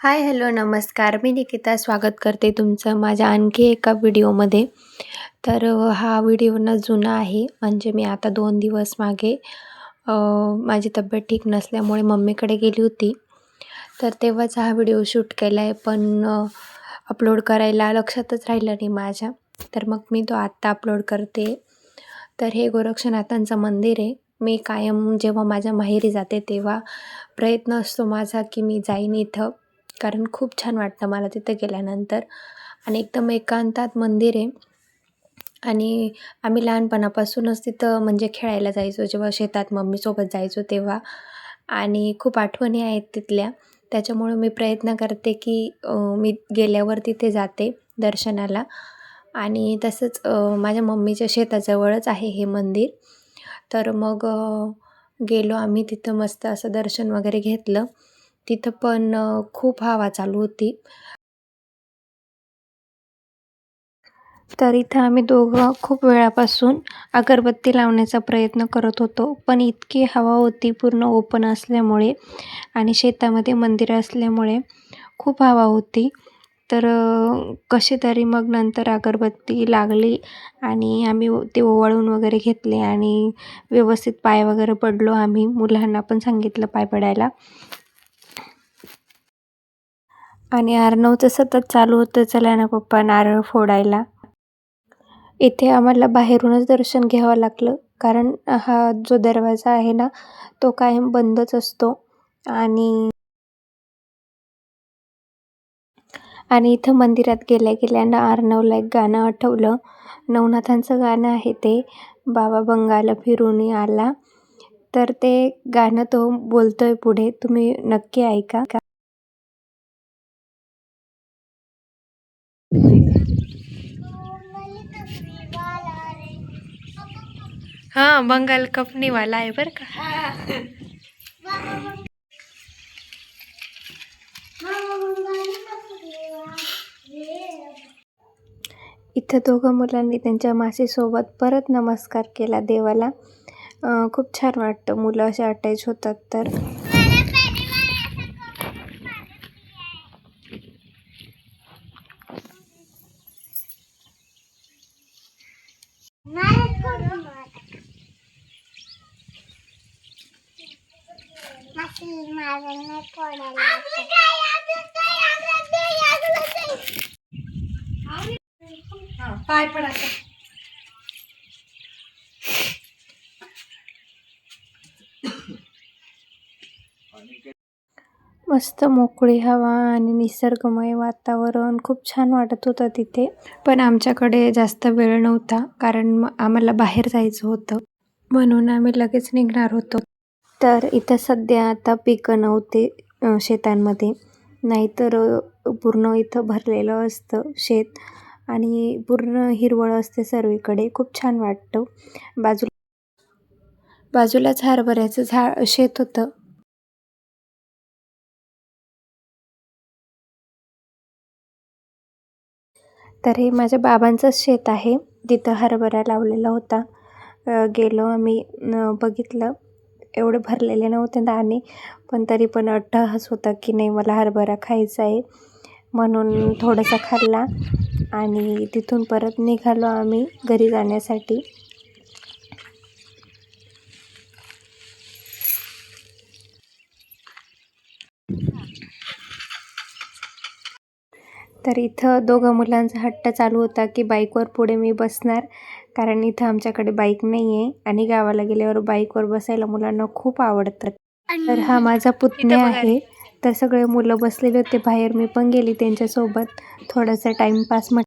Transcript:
Hi hello नमस्कार. मी निकिता स्वागत करते तुमचं माझ्या आणखी एका व्हिडिओमध्ये. तर हा व्हिडिओ ना जुना आहे. म्हणजे मी आता दोन दिवस मागे माझी तब्येत ठीक नसल्यामुळे मम्मीकडे गेली होती. तर तेव्हाच हा व्हिडिओ शूट केला आहे पण अपलोड करायला लक्षातच राहिलं नाही माझ्या. तर मग मी तो आत्ता अपलोड करते. तर हे गोरक्षनाथांचं मंदिर आहे. मी कायम जेव्हा माझ्या माहेरी जाते तेव्हा प्रयत्न असतो माझा की मी जाईन इथं. कारण खूप छान वाटतं मला तिथं गेल्यानंतर. आणि एकदम एकांतात मंदिर आहे. आणि आम्ही लहानपणापासूनच तिथं म्हणजे खेळायला जायचो. जेव्हा शेतात मम्मीसोबत जायचो तेव्हा. आणि खूप आठवणी आहेत तिथल्या. त्याच्यामुळं मी प्रयत्न करते की मी गेल्यावर तिथे जाते दर्शनाला. आणि तसंच माझ्या मम्मीच्या शेताजवळच आहे हे मंदिर. तर मग गेलो आम्ही तिथं मस्त असं दर्शन वगैरे घेतलं. तिथं पण खूप हवा चालू होती. तर इथं आम्ही दोघं खूप वेळापासून अगरबत्ती लावण्याचा प्रयत्न करत होतो. पण इतकी हवा होती पूर्ण ओपन असल्यामुळे आणि शेतामध्ये मंदिर असल्यामुळे खूप हवा होती. तर कशी तरी मग नंतर अगरबत्ती लागली आणि आम्ही ते ओवाळून वगैरे घेतले आणि व्यवस्थित पाय वगैरे पडलो आम्ही. मुलांना पण सांगितलं पाय पडायला. आणि आर्नवचं सतत चालू होतं चला ना पप्पा नारळ फोडायला. इथे आम्हाला बाहेरूनच दर्शन घ्यावं लागलं कारण हा जो दरवाजा आहे ना तो कायम बंदच असतो. आणि आणि इथं मंदिरात गेल्या गेल्यानं आर्नवला एक गाणं आठवलं. नवनाथांचं गाणं आहे ते बाबा बंगाला फिरून आला. तर ते गाणं तो बोलतोय पुढे तुम्ही नक्की ऐका. हा बंगाल वाला आहे बरं का. इथं दोघं मुलांनी त्यांच्या मासीसोबत परत नमस्कार केला देवाला. खूप छान वाटतं मुलं असे अटॅच होतात तर. पाय मस्त मोकळी हवा आणि निसर्गमय वातावरण. खूप छान वाटत होतं तिथे. पण आमच्याकडे जास्त वेळ नव्हता कारण आम्हाला बाहेर जायचं होतं. म्हणून आम्ही लगेच निघणार होतो. तर इथं सध्या आता पिकं नव्हते शेतांमध्ये. नाहीतर पूर्ण इथं भरलेलं असतं शेत आणि पूर्ण हिरवळ असते सर्वीकडे. खूप छान वाटतं. बाजूला बाजूलाच हरभऱ्याचं झाड शेत होतं. तर हे माझ्या बाबांचंच शेत आहे. तिथं हरभरा लावलेला होता गेलो आम्ही बघितलं. एवढे भरलेले नव्हते दाणे पण तरी पण अट्टहास होता की नाही मला हरभरा खायचा आहे म्हणून थोडासा खाल्ला आणि तिथून परत निघालो आम्ही घरी जाण्यासाठी. तर इथं दोघं मुलांचा हट्ट चालू होता की बाईकवर पुढे मी बसणार. कारण इथं आमच्याकडे बाईक नाही आहे आणि गावाला गेल्यावर बाईकवर बसायला मुलांना खूप आवडतात तर हा माझा पुतण्या आहे. तर सगळे मुलं बसलेले होते बाहेर. मी पण गेली त्यांच्यासोबत. थोडासा टाईमपास म्हट